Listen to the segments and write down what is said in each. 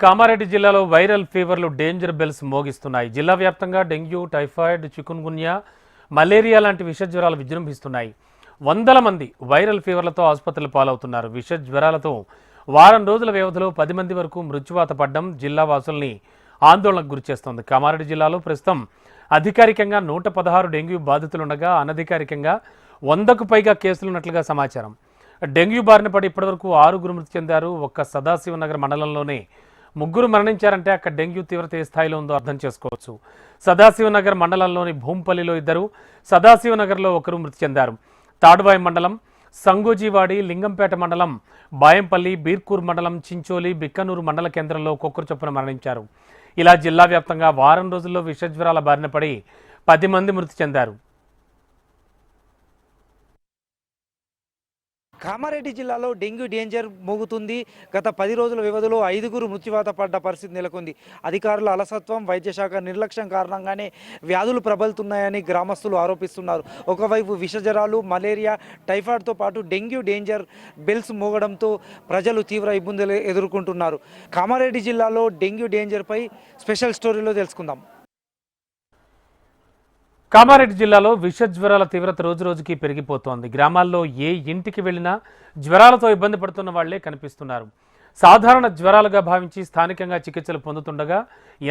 కామారెడ్డి జిల్లాలో వైరల్ ఫీవర్లు danger bells మోగిస్తున్నాయి. జిల్లా వ్యాప్తంగా డెంగ్యూ టైఫాయిడ్ చికున్గున్యా మలేరియా లాంటి విష జ్వరాలు విజృంభిస్తున్నాయి. వందల మంది వైరల్ ఫీవర్లతో ఆసుపత్రులు పాలవుతున్నారు. విష జ్వరాలతో వారం రోజుల వ్యవధిలో పది మంది వరకు మృత్యువాత పడ్డం జిల్లా వాసుల్ని ఆందోళనకు గురిచేస్తోంది కామారెడ్డి జిల్లాలో ప్రస్తుతం అధికారికంగా నూట పదహారు డెంగ్యూ బాధితులుండగా అనధికారికంగా వందకు పైగా కేసులున్నట్లుగా సమాచారం. డెంగ్యూ బారిన పడి ఇప్పటివరకు ఆరుగురు మృతి చెందారు. ఒక్క సదాశివనగర్ మండలంలోనే ముగ్గురు మరణించారంటే అక్కడ డెంగ్యూ తీవ్రత ఏ స్థాయిలో ఉందో అర్థం చేసుకోవచ్చు. సదాశివనగర్ మండలంలోని భూంపల్లిలో ఇద్దరు సదాశివనగర్లో ఒకరు మృతి చెందారు. తాడువాయి మండలం సంగోజీవాడి లింగంపేట మండలం బాయంపల్లి బీర్కూర్ మండలం చించోలి బిక్కనూరు మండల కేంద్రంలో ఒక్కొక్కరు చొప్పున మరణించారు. ఇలా జిల్లా వ్యాప్తంగా వారం రోజుల్లో విషజ్వరాల బారిన పడి పది మంది మృతి చెందారు. కామారెడ్డి జిల్లాలో డెంగ్యూ డేంజర్ మోగుతుంది. గత పది రోజుల వ్యవధిలో ఐదుగురు మృత్యువాత పడ్డ పరిస్థితి నెలకొంది. అధికారుల అలసత్వం వైద్యశాఖ నిర్లక్ష్యం కారణంగానే వ్యాధులు ప్రబలుతున్నాయని గ్రామస్తులు ఆరోపిస్తున్నారు. ఒకవైపు విషజ్వరాలు మలేరియా టైఫాయిడ్తో పాటు డెంగ్యూ డేంజర్ బెల్స్ మోగడంతో ప్రజలు తీవ్ర ఇబ్బందులు ఎదుర్కొంటున్నారు. కామారెడ్డి జిల్లాలో డెంగ్యూ డేంజర్పై స్పెషల్ స్టోరీలో తెలుసుకుందాం. కామారెడ్డి జిల్లాలో విష జ్వరాల తీవ్రత రోజు రోజుకి పెరిగిపోతోంది. గ్రామాల్లో ఏ ఇంటికి వెళ్ళినా జ్వరాలతో ఇబ్బంది పడుతున్న వాళ్ళే కనిపిస్తున్నారు. సాధారణ జ్వరాలుగా భావించి స్థానికంగా చికిత్సలు పొందుతుండగా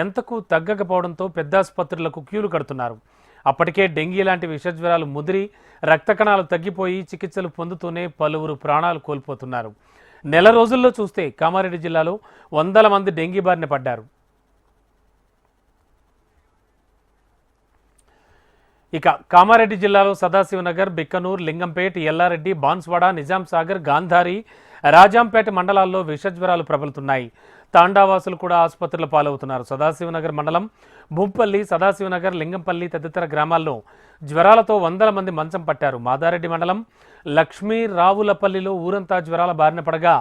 ఎంతకు తగ్గకపోవడంతో పెద్ద ఆసుపత్రులకు క్యూలు కడుతున్నారు. అప్పటికే డెంగీ లాంటి విష జ్వరాలు ముదిరి రక్త కణాలు తగ్గిపోయి చికిత్సలు పొందుతూనే పలువురు ప్రాణాలు కోల్పోతున్నారు. నెల రోజుల్లో చూస్తే కామారెడ్డి జిల్లాలో వందల మంది డెంగీ బారిన పడ్డారు. ఇక కామారెడ్డి జిల్లాలో సదాశివనగర్ బిక్కనూర్ లింగంపేట్ ఎల్లారెడ్డి బాన్స్వాడ నిజాం సాగర్ గాంధారి రాజాంపేట మండలాల్లో విషజ్వరాలు ప్రబలుతున్నాయి. తాండావాసులు కూడా ఆసుపత్రుల పాలవుతున్నారు. సదాశివనగర్ మండలం భూంపల్లి సదాశివనగర్ లింగంపల్లి తదితర గ్రామాల్లో జ్వరాలతో వందల మంది మంచం పట్టారు. మాదారెడ్డి మండలం లక్ష్మీ రావులపల్లిలో ఊరంతా జ్వరాల బారిన పడగా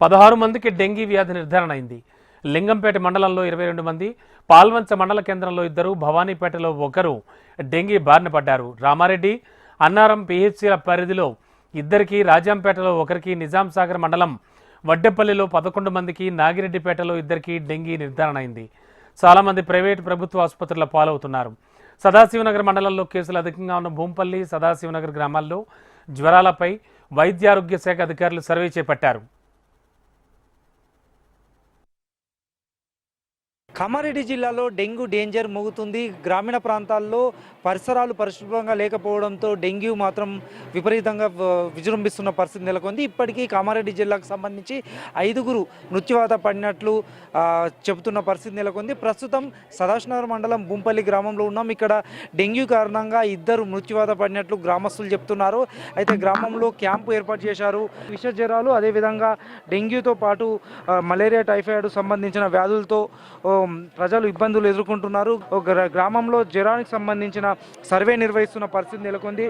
పదహారు మందికి డెంగీ వ్యాధి నిర్ధారణ అయింది. లింగంపేట మండలంలో ఇరవై రెండు మంది పాల్వంచ మండల కేంద్రంలో ఇద్దరు భవానీపేటలో ఒకరు డెంగీ బారిన పడ్డారు. రామారెడ్డి అన్నారం పిహెచ్సిల పరిధిలో ఇద్దరికి రాజాంపేటలో ఒకరికి నిజాం సాగర్ మండలం వడ్డెపల్లిలో పదకొండు మందికి నాగిరెడ్డిపేటలో ఇద్దరికి డెంగీ నిర్ధారణ అయింది. చాలామంది ప్రైవేటు ప్రభుత్వ ఆసుపత్రుల పాలవుతున్నారు. సదాశివనగర్ మండలంలో కేసులు అధికంగా ఉన్న భూంపల్లి సదాశివనగర్ గ్రామాల్లో జ్వరాలపై వైద్యారోగ్య శాఖ అధికారులు సర్వే చేపట్టారు. కామారెడ్డి జిల్లాలో డెంగ్యూ డేంజర్ మోగుతుంది. గ్రామీణ ప్రాంతాల్లో పరిసరాలు పరిశుభ్రంగా లేకపోవడంతో డెంగ్యూ మాత్రం విపరీతంగా విజృంభిస్తున్న పరిస్థితి నెలకొంది. ఇప్పటికీ కామారెడ్డి జిల్లాకు సంబంధించి ఐదుగురు మృత్యువాత పడినట్లు చెబుతున్న పరిస్థితి నెలకొంది. ప్రస్తుతం సదాశనగర్ మండలం బుంపల్లి గ్రామంలో ఉన్నాం. ఇక్కడ డెంగ్యూ కారణంగా ఇద్దరు మృత్యువాత పడినట్లు గ్రామస్తులు చెప్తున్నారు అయితే గ్రామంలో క్యాంపు ఏర్పాటు చేశారు. విష జ్వరాలు అదేవిధంగా డెంగ్యూతో పాటు మలేరియా టైఫాయిడ్ సంబంధించిన వ్యాధులతో ప్రజలు ఇబ్బందులు ఎదుర్కొంటున్నారు. ఒక గ్రా- గ్రామంలో జ్వరానికి సంబంధించిన సర్వే నిర్వహిస్తున్న పరిస్థితి నెలకొంది.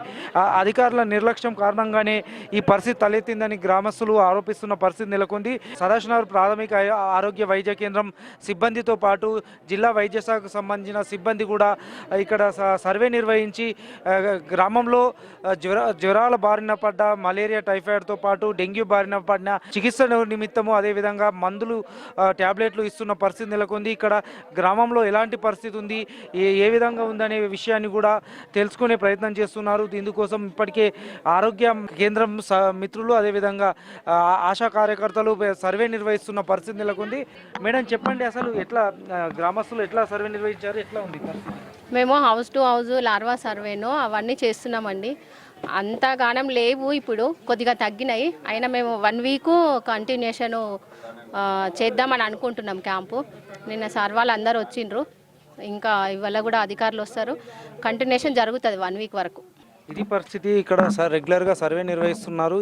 అధికారుల నిర్లక్ష్యం కారణంగానే ఈ పరిస్థితి తలెత్తిందని గ్రామస్తులు ఆరోపిస్తున్న పరిస్థితి నెలకొంది. సదాశనగర్ ప్రాథమిక ఆరోగ్య వైద్య కేంద్రం సిబ్బందితో పాటు జిల్లా వైద్య శాఖకు సంబంధించిన సిబ్బంది కూడా ఇక్కడ స- సర్వే నిర్వహించి గ్రామంలో జ్వర జ్వరాల బారిన పడ్డ మలేరియా టైఫాయిడ్తో పాటు డెంగ్యూ బారిన పడిన చికిత్స నిమిత్తము అదేవిధంగా మందులు ట్యాబ్లెట్లు టాబ్లెట్లు ఇస్తున్న పరిస్థితి నెలకొంది. ఇక్కడ గ్రామంలో ఎలాంటి పరిస్థితి ఉంది? ఏ ఏ విధంగా ఉందనే విషయాన్ని కూడా తెలుసుకునే ప్రయత్నం చేస్తున్నారు. ఇందుకోసం ఇప్పటికే ఆరోగ్య కేంద్రం స- మిత్రులు అదేవిధంగా ఆశా కార్యకర్తలు సర్వే నిర్వహిస్తున్న పరిస్థితి నెలకొంది. మేడం చెప్పండి అసలు ఎట్లా గ్రామస్తులు ఎట్లా సర్వే నిర్వహించారు? ఎట్లా ఉంది పరిస్థితి? మేము హౌస్ టు హౌస్ లార్వా సర్వేను అవన్నీ చేస్తున్నామండి. అంతగానం లేవు ఇప్పుడు కొద్దిగా తగ్గినాయి. అయినా మేము వన్ వీక్ కంటిన్యూషన్ చేద్దామని అనుకుంటున్నాం క్యాంపు నిన్న సార్ వాళ్ళు అందరు వచ్చిండ్రు. ఇంకా ఇవాళ కూడా అధికారులు వస్తారు. కంటిన్యూషన్ జరుగుతుంది వన్ వీక్ వరకు. ఇది పరిస్థితి ఇక్కడ సార్ రెగ్యులర్గా సర్వే నిర్వహిస్తున్నారు.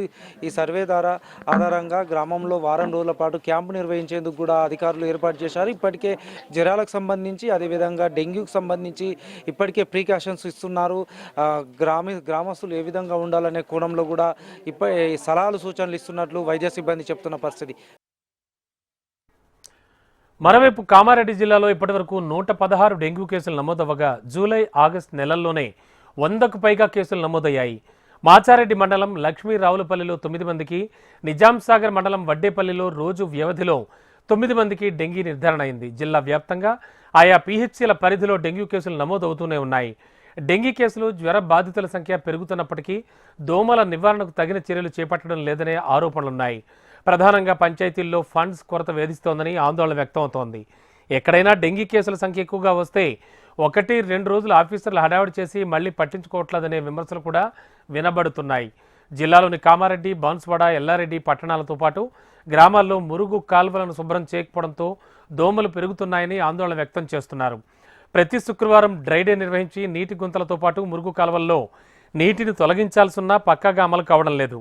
ఈ సర్వే ద్వారా ఆధారంగా గ్రామంలో వారం రోజుల పాటు క్యాంపు నిర్వహించేందుకు కూడా అధికారులు ఏర్పాటు చేశారు. ఇప్పటికే జ్వరాలకు సంబంధించి అదేవిధంగా డెంగ్యూకి సంబంధించి ఇప్పటికే ప్రికాషన్స్ ఇస్తున్నారు. గ్రామీ గ్రామస్తులు ఏ విధంగా ఉండాలనే కోణంలో కూడా ఇప్ప సలహాలు సూచనలు ఇస్తున్నట్లు వైద్య సిబ్బంది చెప్తున్న పరిస్థితి. మరోవైపు కామారెడ్డి జిల్లాలో ఇప్పటివరకు నూట పదహారు డెంగ్యూ కేసులు నమోదవ్వగా జూలై ఆగస్టు నెలల్లోనే వందకు పైగా కేసులు నమోదయ్యాయి. మాచారెడ్డి మండలం లక్ష్మీ రావులపల్లిలో తొమ్మిది మందికి నిజాం సాగర్ మండలం వడ్డేపల్లిలో రోజు వ్యవధిలో తొమ్మిది మందికి డెంగీ నిర్ధారణ అయింది. జిల్లా వ్యాప్తంగా ఆయా పీహెచ్సీల పరిధిలో డెంగ్యూ కేసులు నమోదవుతూనే ఉన్నాయి. డెంగీ కేసులు జ్వర బాధితుల సంఖ్య పెరుగుతున్నప్పటికీ దోమల నివారణకు తగిన చర్యలు చేపట్టడం లేదనే ఆరోపణలున్నాయి. ప్రధానంగా పంచాయతీల్లో ఫండ్స్ కొరత వేధిస్తోందని ఆందోళన వ్యక్తమవుతోంది. ఎక్కడైనా డెంగీ కేసుల సంఖ్య ఎక్కువగా వస్తే ఒకటి రెండు రోజులు ఆఫీసర్లు హడావిడి చేసి మళ్ళీ పట్టించుకోవట్లేదనే విమర్శలు కూడా వినబడుతున్నాయి. జిల్లాలోని కామారెడ్డి బాన్స్వాడ ఎల్లారెడ్డి పట్టణాలతో పాటు గ్రామాల్లో మురుగు కాల్వలను శుభ్రం చేయకపోవడంతో దోమలు పెరుగుతున్నాయని ఆందోళన వ్యక్తం చేస్తున్నారు. ప్రతి శుక్రవారం డ్రైడే నిర్వహించి నీటి గుంతలతో పాటు మురుగు కాలువల్లో నీటిని తొలగించాల్సిన పక్కాగా అమలు కావడం లేదు.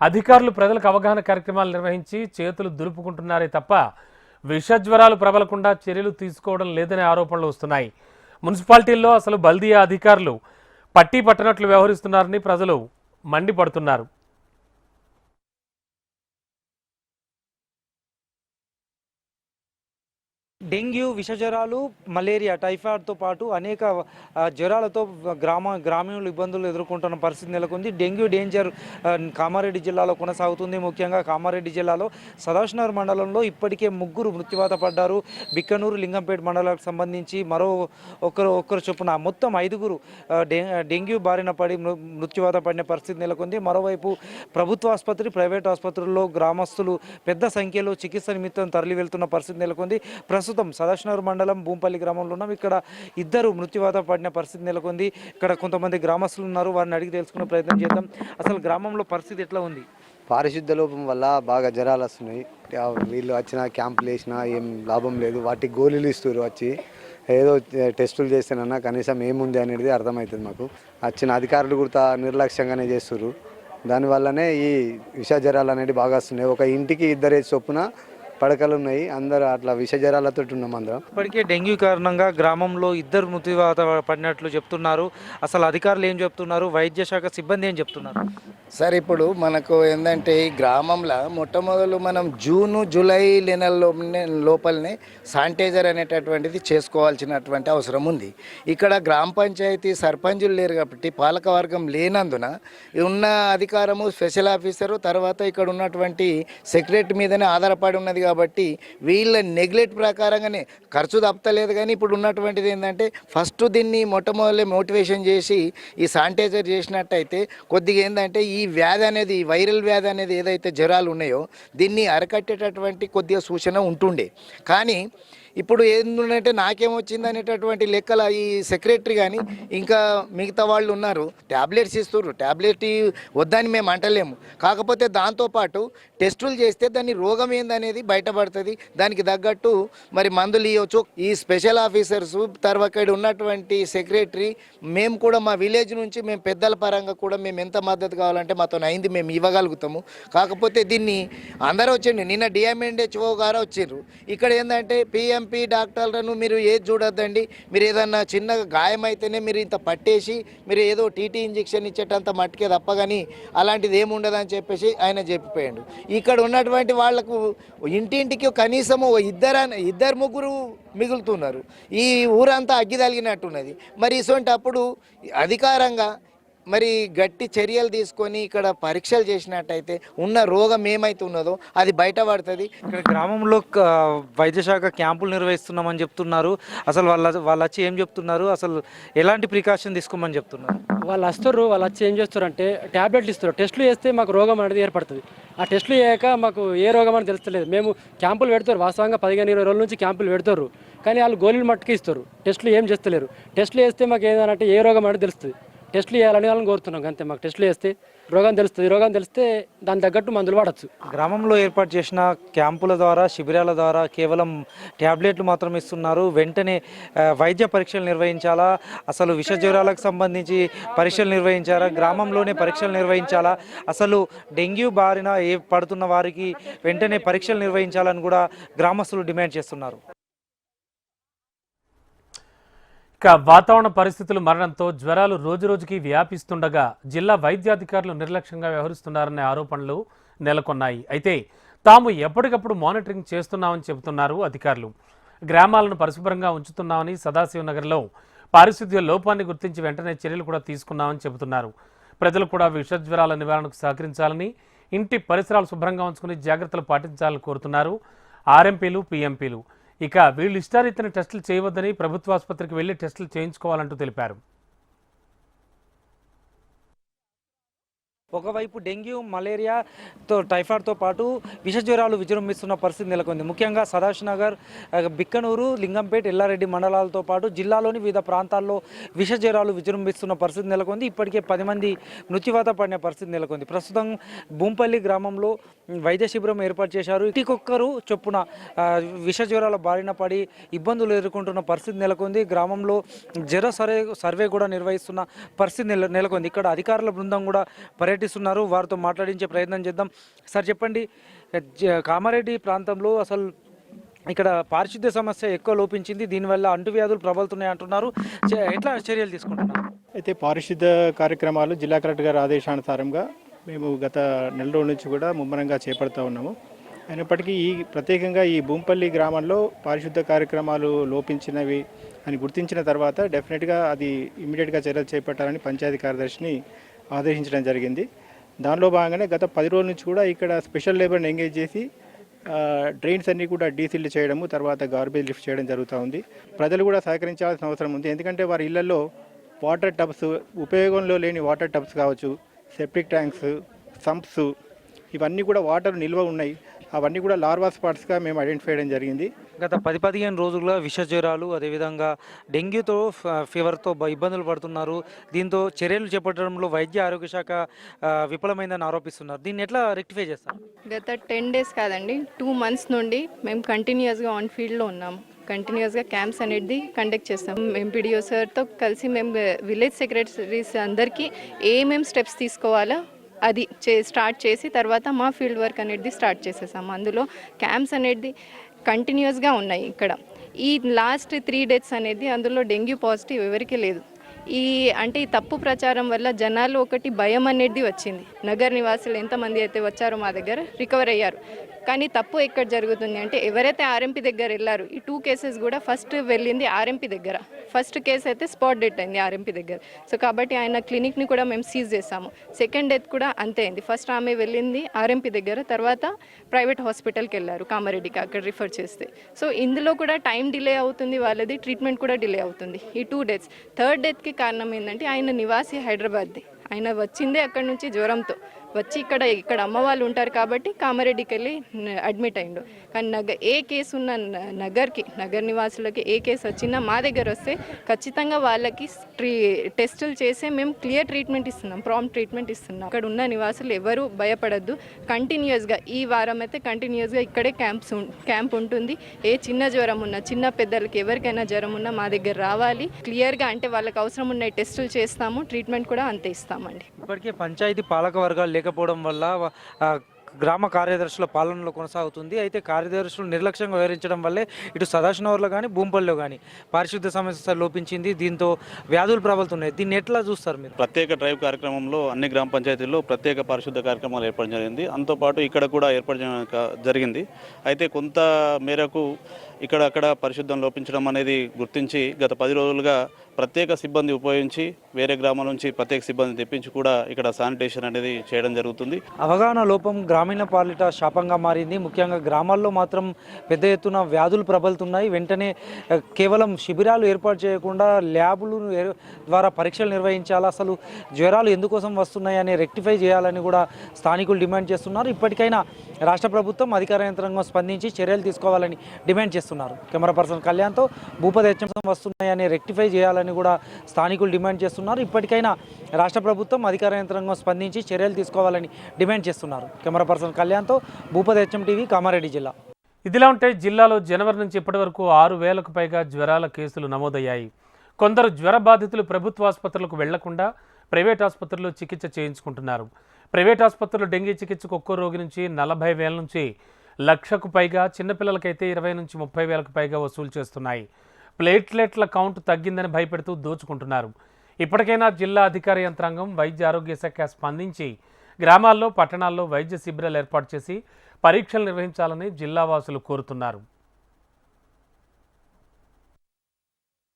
అధికారులు ప్రజలకు అవగాహన కార్యక్రమాలు నిర్వహించి చేతులు దులుపుకుంటున్నారే తప్ప విషజ్వరాలు ప్రబలకుండా చర్యలు తీసుకోవడం లేదనే ఆరోపణలు వస్తున్నాయి. మున్సిపాలిటీల్లో అసలు బల్దియా అధికారులు పట్టి పట్టనట్లు వ్యవహరిస్తున్నారని ప్రజలు మండిపడుతున్నారు. డెంగ్యూ విష జ్వరాలు మలేరియా టైఫాయిడ్తో పాటు అనేక జ్వరాలతో గ్రామ గ్రామీణులు ఇబ్బందులు ఎదుర్కొంటున్న పరిస్థితి నెలకొంది. డెంగ్యూ డేంజర్ కామారెడ్డి జిల్లాలో కొనసాగుతుంది. ముఖ్యంగా కామారెడ్డి జిల్లాలో సదాశనగర్ మండలంలో ఇప్పటికే ముగ్గురు మృత్యువాత పడ్డారు. బిక్కనూరు లింగంపేట మండలాలకు సంబంధించి మరో ఒకరు ఒకరు చొప్పున మొత్తం ఐదుగురు డె- డెంగ్యూ బారిన పడి మృత్యువాత పడిన పరిస్థితి నెలకొంది. మరోవైపు ప్రభుత్వ ఆసుపత్రి ప్రైవేట్ ఆసుపత్రుల్లో గ్రామస్తులు పెద్ద సంఖ్యలో చికిత్స నిమిత్తం తరలి వెళ్తున్న పరిస్థితి నెలకొంది. ప్రస్తుతం సదాశనగర్ మండలం భూంపల్లి గ్రామంలో ఉన్నాం. ఇక్కడ ఇద్దరు మృత్యువాత పడిన పరిస్థితి నెలకొంది. ఇక్కడ కొంతమంది గ్రామస్తులు ఉన్నారు. వారిని అడిగి తెలుసుకునే ప్రయత్నం చేద్దాం. అసలు గ్రామంలో పరిస్థితి ఎట్లా ఉంది? పారిశుద్ధ లోపం వల్ల బాగా జ్వరాలు వస్తున్నాయి. వీళ్ళు వచ్చిన క్యాంపులు వేసినా ఏం లాభం లేదు. వాటికి గోళీలు ఇస్తారు వచ్చి. ఏదో టెస్టులు చేస్తేనన్నా కనీసం ఏముంది అనేది అర్థమవుతుంది మాకు. వచ్చిన అధికారులు కూడా నిర్లక్ష్యంగానే చేస్తున్నారు దానివల్లనే ఈ విష జ్వరాలు అనేవి బాగా వస్తున్నాయి. ఒక ఇంటికి ఇద్దరు చొప్పున పడకలు ఉన్నాయి అందరూ అట్లా విష జ్వరాలతో ఉన్నాం అందరం. ఇప్పటికే డెంగ్యూ కారణంగా గ్రామంలో ఇద్దరు మృత్యువాత పడినట్లు చెప్తున్నారు. అసలు అధికారులు ఏం చెప్తున్నారు? వైద్య శాఖ సిబ్బంది ఏం చెప్తున్నారు? సార్ ఇప్పుడు మనకు ఏంటంటే ఈ గ్రామంలో మొట్టమొదలు మనం జూను జూలై నెలల్లో లోపలనే శానిటైజర్ అనేటటువంటిది చేసుకోవాల్సినటువంటి అవసరం ఉంది. ఇక్కడ గ్రామ పంచాయతీ సర్పంచులు లేరు కాబట్టి పాలకవర్గం లేనందున ఉన్న అధికారము స్పెషల్ ఆఫీసరు తర్వాత ఇక్కడ ఉన్నటువంటి సెక్రటరీ మీదనే ఆధారపడి ఉన్నది కాబట్టి వీళ్ళ నెగ్లెక్ట్ ప్రకారంగానే ఖర్చు తప్పలేదు కానీ ఇప్పుడు ఉన్నటువంటిది ఏంటంటే ఫస్ట్ దీన్ని మొట్టమొదటి మోటివేషన్ చేసి ఈ శానిటైజర్ చేసినట్టయితే కొద్దిగా ఏంటంటే ఈ వ్యాధి అనేది వైరల్ వ్యాధి అనేది ఏదైతే జ్వరాలు ఉన్నాయో దీన్ని అరికట్టేటటువంటి కొద్దిగా సూచన ఉంటుండే. కానీ ఇప్పుడు ఏంటంటే నాకేమొచ్చింది అనేటటువంటి లెక్కల ఈ సెక్రటరీ కానీ ఇంకా మిగతా వాళ్ళు ఉన్నారు ట్యాబ్లెట్స్ ఇస్తున్నారు ట్యాబ్లెట్ వద్దని మేము అంటలేము. కాకపోతే దాంతోపాటు టెస్టులు చేస్తే దాని రోగం ఏందనేది బయటపడుతుంది. దానికి తగ్గట్టు మరి మందులు ఇవ్వచ్చు ఈ స్పెషల్ ఆఫీసర్స్ తర్వాత ఉన్నటువంటి సెక్రటరీ మేము కూడా మా విలేజ్ నుంచి మేము పెద్దల పరంగా కూడా మేము ఎంత మద్దతు కావాలంటే మాతో అయింది మేము ఇవ్వగలుగుతాము. కాకపోతే దీన్ని అందరూ వచ్చిండు నిన్న డిఎంఎన్హెచ్ఓ గారు వచ్చిండ్రు. ఇక్కడ ఏంటంటే పిఎం ఎంపీ డాక్టర్లను మీరు ఏది చూడొద్దండి? మీరు ఏదన్నా చిన్నగా గాయం అయితేనే మీరు ఇంత పట్టేసి మీరు ఏదో టీటీ ఇంజెక్షన్ ఇచ్చేటంత మట్టుకే తప్ప కానీ అలాంటిది ఏమి చెప్పేసి ఆయన చెప్పిపోయాడు. ఇక్కడ ఉన్నటువంటి వాళ్ళకు ఇంటింటికి కనీసం ఇద్దరు ఇద్దరు ముగ్గురు మిగులుతున్నారు. ఈ ఊరంతా అగ్గి తగిలినట్టున్నది. మరి ఇటువంటి అప్పుడు అధికారంగా మరి గట్టి చర్యలు తీసుకొని ఇక్కడ పరీక్షలు చేసినట్టయితే ఉన్న రోగం ఏమైతే ఉన్నదో అది బయటపడుతుంది. ఇక్కడ గ్రామంలో క- వైద్య శాఖ క్యాంపులు నిర్వహిస్తున్నామని చెప్తున్నారు. అసలు వాళ్ళ వాళ్ళు వచ్చి ఏం చెప్తున్నారు? అసలు ఎలాంటి ప్రికాషన్ తీసుకోమని చెప్తున్నారు? వాళ్ళు వస్తారు వాళ్ళు వచ్చి ఏం చేస్తారు ట్యాబ్లెట్లు ఇస్తారు. టెస్టులు చేస్తే మాకు రోగం అనేది ఏర్పడుతుంది. ఆ టెస్టులు చేయక మాకు ఏ రోగం అని తెలుస్తలేదు. మేము క్యాంపులు పెడతారు. వాస్తవంగా పదిహేను ఇరవై రోజుల నుంచి క్యాంపులు పెడతారు. కానీ వాళ్ళు గోళీలు మట్టుకు ఇస్తారు. టెస్టులు ఏం చేస్తలేరు. టెస్టులు చేస్తే మాకు ఏదంటే ఏ రోగం అనేది తెలుస్తుంది. టెస్టులు చేయాలని వాళ్ళని కోరుతున్నాం అంతే మాకు టెస్టులు చేస్తే రోగం తెలుస్తుంది రోగం తెలిస్తే దాని తగ్గట్టు మందులు వాడచ్చు. గ్రామంలో ఏర్పాటు చేసిన క్యాంపుల ద్వారా శిబిరాల ద్వారా కేవలం ట్యాబ్లెట్లు మాత్రం ఇస్తున్నారు. వెంటనే వైద్య పరీక్షలు నిర్వహించాలా? అసలు విష జ్వరాలకు సంబంధించి పరీక్షలు నిర్వహించాలా? గ్రామంలోనే పరీక్షలు నిర్వహించాలా? అసలు డెంగ్యూ బారిన ఏ పడుతున్న వారికి వెంటనే పరీక్షలు నిర్వహించాలని కూడా గ్రామస్తులు డిమాండ్ చేస్తున్నారు. ఇక వాతావరణ పరిస్థితులు మరణంతో జ్వరాలు రోజురోజుకి వ్యాపిస్తుండగా జిల్లా వైద్యాధికారులు నిర్లక్ష్యంగా వ్యవహరిస్తున్నారనే ఆరోపణలు నెలకొన్నాయి. అయితే తాము ఎప్పటికప్పుడు మానిటరింగ్ చేస్తున్నామని చెబుతున్నారు అధికారులు. గ్రామాలను పరిశుభ్రంగా ఉంచుతున్నామని సదాశివనగర్లో పారిశుద్ధ్య లోపాన్ని గుర్తించి వెంటనే చర్యలు కూడా తీసుకున్నామని చెబుతున్నారు. ప్రజలు కూడా విష జ్వరాల నివారణకు సహకరించాలని ఇంటి పరిసరాలు శుభ్రంగా ఉంచుకుని జాగ్రత్తలు పాటించాలని కోరుతున్నారు. ఆర్ఎంపీలు పీఎంపీలు. ఇక వీళ్ళు ఇష్టారీతిన టెస్టులు చేయవద్దని ప్రభుత్వ ఆసుపత్రికి వెళ్ళి టెస్టులు చేయించుకోవాలంటూ తెలిపారు. ఒకవైపు డెంగ్యూ మలేరియాతో టైఫాయిడ్తో పాటు విష జ్వరాలు విజృంభిస్తున్న పరిస్థితి నెలకొంది. ముఖ్యంగా సదాశివనగర్ బిక్కనూరు లింగంపేట ఎల్లారెడ్డి మండలాలతో పాటు జిల్లాలోని వివిధ ప్రాంతాల్లో విష జ్వరాలు విజృంభిస్తున్న పరిస్థితి నెలకొంది. ఇప్పటికే పది మంది మృత్యువాత పడిన పరిస్థితి నెలకొంది. ప్రస్తుతం భూంపల్లి గ్రామంలో వైద్య శిబిరం ఏర్పాటు చేశారు. ఇంటికొక్కరు చొప్పున విష జ్వరాల బారిన పడి ఇబ్బందులు ఎదుర్కొంటున్న పరిస్థితి నెలకొంది. గ్రామంలో జ్వర సర్వే సర్వే కూడా నిర్వహిస్తున్న పరిస్థితి నెల నెలకొంది. ఇక్కడ అధికారుల బృందం కూడా పర్యటిస్తున్నారు వారితో మాట్లాడించే ప్రయత్నం చేద్దాం. సార్ చెప్పండి. కామారెడ్డి ప్రాంతంలో అసలు ఇక్కడ పారిశుద్ధ్య సమస్య ఎక్కువ లోపించింది. దీనివల్ల అంటువ్యాధులు ప్రబలుతున్నాయి అంటున్నారు. ఎట్లా చర్యలు తీసుకుంటున్నారు? అయితే పారిశుద్ధ కార్యక్రమాలు జిల్లా కలెక్టర్ గారి ఆదేశానుసారంగా మేము గత నెల రోజుల నుంచి కూడా ముమ్మరంగా చేపడుతూ ఉన్నాము. అయినప్పటికీ ఈ ప్రత్యేకంగా ఈ భూంపల్లి గ్రామంలో పారిశుద్ధ కార్యక్రమాలు లోపించినవి అని గుర్తించిన తర్వాత డెఫినెట్గా అది ఇమీడియట్గా చర్యలు చేపట్టాలని పంచాయతీ కార్యదర్శిని ఆదేశించడం జరిగింది. దానిలో భాగంగానే గత పది రోజుల నుంచి కూడా ఇక్కడ స్పెషల్ లేబర్ని ఎంగేజ్ చేసి డ్రైన్స్ అన్నీ కూడా డీసిల్డ్ చేయడము తర్వాత గార్బేజ్ లిఫ్ట్ చేయడం జరుగుతూ ఉంది. ప్రజలు కూడా సహకరించాల్సిన అవసరం ఉంది. ఎందుకంటే వారి ఇళ్ళలో వాటర్ టబ్స్ ఉపయోగంలో లేని వాటర్ టబ్స్ కావచ్చు సెప్టిక్ ట్యాంక్స్ సంప్స్ ఇవన్నీ కూడా వాటర్ నిల్వ ఉన్నాయి. అవన్నీ కూడా లార్వా స్పాట్స్గా మేము ఐడెంటిఫై చేయడం జరిగింది. గత పది పదిహేను రోజులుగా విష జ్వరాలు అదేవిధంగా డెంగ్యూతో ఫ- ఫీవర్తో ఇబ్బందులు పడుతున్నారు. దీంతో చర్యలు చేపట్టడంలో వైద్య ఆరోగ్య శాఖ విఫలమైందని ఆరోపిస్తున్నారు. దీన్ని ఎట్లా రెక్టిఫై చేస్తారు? గత టెన్ డేస్ కాదండి టూ మంత్స్ నుండి మేము కంటిన్యూస్గా ఆన్ ఫీల్డ్లో ఉన్నాం. కంటిన్యూస్గా క్యాంప్స్ అనేది కండక్ట్ చేస్తాం. ఎంపీడీఓ సార్తో కలిసి మేము విలేజ్ సెక్రటరీస్ అందరికీ ఏమేం స్టెప్స్ తీసుకోవాలో అది చే స్టార్ట్ చేసి తర్వాత మా ఫీల్డ్ వర్క్ అనేది స్టార్ట్ చేసేసాము అందులో క్యాంప్స్ అనేది కంటిన్యూస్గా ఉన్నాయి ఇక్కడ. ఈ లాస్ట్ త్రీ డేట్స్ అనేది అందులో డెంగ్యూ పాజిటివ్ ఎవరికీ లేదు. ఈ అంటే ఈ తప్పు ప్రచారం వల్ల జనాలు ఒకటి భయం అనేది వచ్చింది. నగర నివాసులు ఎంతమంది అయితే వచ్చారో మా దగ్గర రికవర్ అయ్యారు. కానీ తప్పు ఎక్కడ జరుగుతుంది అంటే ఎవరైతే ఆర్ఎంపీ దగ్గర వెళ్ళారు ఈ టూ కేసెస్ కూడా ఫస్ట్ వెళ్ళింది ఆర్ఎంపీ దగ్గర. ఫస్ట్ కేసు అయితే స్పాట్ డెత్ అయింది ఆర్ఎంపీ దగ్గర. సో కాబట్టి ఆయన క్లినిక్ని కూడా మేము సీజ్ చేసాము సెకండ్ డెత్ కూడా అంతే అయింది. ఫస్ట్ ఆమె వెళ్ళింది ఆర్ఎంపీ దగ్గర తర్వాత ప్రైవేట్ హాస్పిటల్కి వెళ్ళారు కామారెడ్డికి అక్కడ రిఫర్ చేస్తే. సో ఇందులో కూడా టైం డిలే అవుతుంది వాళ్ళది ట్రీట్మెంట్ కూడా డిలే అవుతుంది ఈ టూ డేట్స్ థర్డ్ డెత్కి కారణం ఏంటంటే ఆయన నివాసి హైదరాబాద్ది. ఆయన వచ్చిందే అక్కడి నుంచి జ్వరంతో. వచ్చి ఇక్కడ ఇక్కడ అమ్మ వాళ్ళు ఉంటారు కాబట్టి కామారెడ్డికి వెళ్ళి అడ్మిట్ అయిండు కానీ నగ ఏ కేసు ఉన్న నగర్కి నగర్ నివాసులకి ఏ కేసు వచ్చినా మా దగ్గర వస్తే ఖచ్చితంగా వాళ్ళకి ట్రీ టెస్టులు చేసే మేము క్లియర్ ట్రీట్మెంట్ ఇస్తున్నాం ప్రామ్ ట్రీట్మెంట్ ఇస్తున్నాం. అక్కడ ఉన్న నివాసులు ఎవరు భయపడద్దు. కంటిన్యూస్గా ఈ వారం అయితే కంటిన్యూస్గా ఇక్కడే క్యాంప్స్ క్యాంప్ ఉంటుంది. ఏ చిన్న జ్వరం ఉన్నా చిన్న పెద్దలకి ఎవరికైనా జ్వరం ఉన్నా మా దగ్గర రావాలి. క్లియర్గా అంటే వాళ్ళకి అవసరం ఉన్న టెస్టులు చేస్తాము ట్రీట్మెంట్ కూడా అంతే ఇస్తామండి. ఇప్పటికే పంచాయతీ పాలక వర్గాలు లేకపోవడం వల్ల గ్రామ కార్యదర్శుల పాలనలో కొనసాగుతుంది. అయితే కార్యదర్శులు నిర్లక్ష్యంగా వ్యవహరించడం వల్లే ఇటు సదాశివనగర్లో కానీ భూంపల్లిలో కానీ పారిశుద్ధ్య సమస్య లోపించింది. దీంతో వ్యాధులు ప్రబలుతున్నాయి. దీన్ని ఎట్లా చూస్తారు మీరు? ప్రత్యేక డ్రైవ్ కార్యక్రమంలో అన్ని గ్రామ పంచాయతీల్లో ప్రత్యేక పారిశుద్ధ కార్యక్రమాలు ఏర్పడడం జరిగింది. అంతోపాటు ఇక్కడ కూడా ఏర్పడడం జరిగింది. అయితే కొంత మేరకు ఇక్కడ అక్కడ పరిశుద్ధం లోపించడం అనేది గుర్తించి గత పది రోజులుగా ప్రత్యేక సిబ్బంది ఉపయోగించి వేరే గ్రామాల నుంచి ప్రత్యేక సిబ్బంది తెప్పించి కూడా ఇక్కడ శానిటేషన్ అనేది చేయడం జరుగుతుంది. అవగాహన లోపం గ్రామీణ పాలిట శాపంగా మారింది. ముఖ్యంగా గ్రామాల్లో మాత్రం పెద్ద ఎత్తున వ్యాధులు ప్రబలుతున్నాయి. వెంటనే కేవలం శిబిరాలు ఏర్పాటు చేయకుండా ల్యాబులు ద్వారా పరీక్షలు నిర్వహించాలి? అసలు జ్వరాలు ఎందుకోసం వస్తున్నాయి అని రెక్టిఫై చేయాలని కూడా స్థానికులు డిమాండ్ చేస్తున్నారు. ఇప్పటికైనా రాష్ట్ర ప్రభుత్వం అధికార యంత్రాంగం స్పందించి చర్యలు తీసుకోవాలని డిమాండ్ చేస్తున్నారు. కెమెరా పర్సన్ కళ్యాణ్తో భూపతి హెచ్చం వస్తున్నాయని రెక్టిఫై చేయాలని కూడా స్థానికులు డిమాండ్ చేస్తున్నారు. ఇప్పటికైనా రాష్ట్ర ప్రభుత్వం అధికార యంత్రాంగం స్పందించి చర్యలు తీసుకోవాలని డిమాండ్ చేస్తున్నారు. కెమెరా పర్సన్ కళ్యాణ్తో భూపతి హెచ్ఎం టీవీ కామారెడ్డి జిల్లా. ఇదిలా ఉంటే జిల్లాలో జనవరి నుంచి ఇప్పటి వరకు ఆరు వేలకు పైగా జ్వరాల కేసులు నమోదయ్యాయి. కొందరు జ్వర బాధితులు ప్రభుత్వ ఆసుపత్రులకు వెళ్ళకుండా ప్రైవేట్ ఆసుపత్రుల్లో చికిత్స చేయించుకుంటున్నారు. ప్రైవేట్ ఆసుపత్రులు డెంగీ చికిత్సకు ఒక్కో రోగి నుంచి నలభై వేల నుంచి లక్షకు పైగా చిన్నపిల్లలకైతే ఇరవై నుంచి ముప్పై వేలకు పైగా వసూలు చేస్తున్నాయి. ప్లేట్లెట్ల కౌంట్ తగ్గిందని భయపెడుతూ దోచుకుంటున్నారు. ఇప్పటికైనా జిల్లా అధికార యంత్రాంగం వైద్య ఆరోగ్య శాఖ స్పందించి గ్రామాల్లో పట్టణాల్లో వైద్య శిబిరాలు ఏర్పాటు చేసి పరీక్షలు నిర్వహించాలని జిల్లావాసులు కోరుతున్నారు.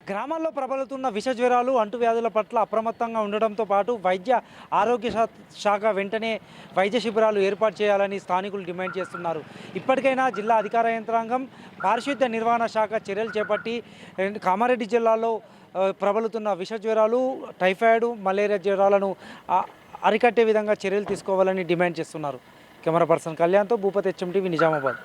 గ్రామాల్లో ప్రబలుతున్న విష జ్వరాలు అంటువ్యాధుల పట్ల అప్రమత్తంగా ఉండడంతో పాటు వైద్య ఆరోగ్య శా- శాఖ వెంటనే వైద్య శిబిరాలు ఏర్పాటు చేయాలని స్థానికులు డిమాండ్ చేస్తున్నారు. ఇప్పటికైనా జిల్లా అధికార యంత్రాంగం పారిశుద్ధ్య నిర్వహణ శాఖ చర్యలు చేపట్టి కామారెడ్డి జిల్లాలో ప్రబలుతున్న విష జ్వరాలు టైఫాయిడ్ మలేరియా జ్వరాలను అరికట్టే విధంగా చర్యలు తీసుకోవాలని డిమాండ్ చేస్తున్నారు. కెమెరా పర్సన్ కళ్యాణ్తో భూపతి హెచ్ఎం టీవీ నిజామాబాద్.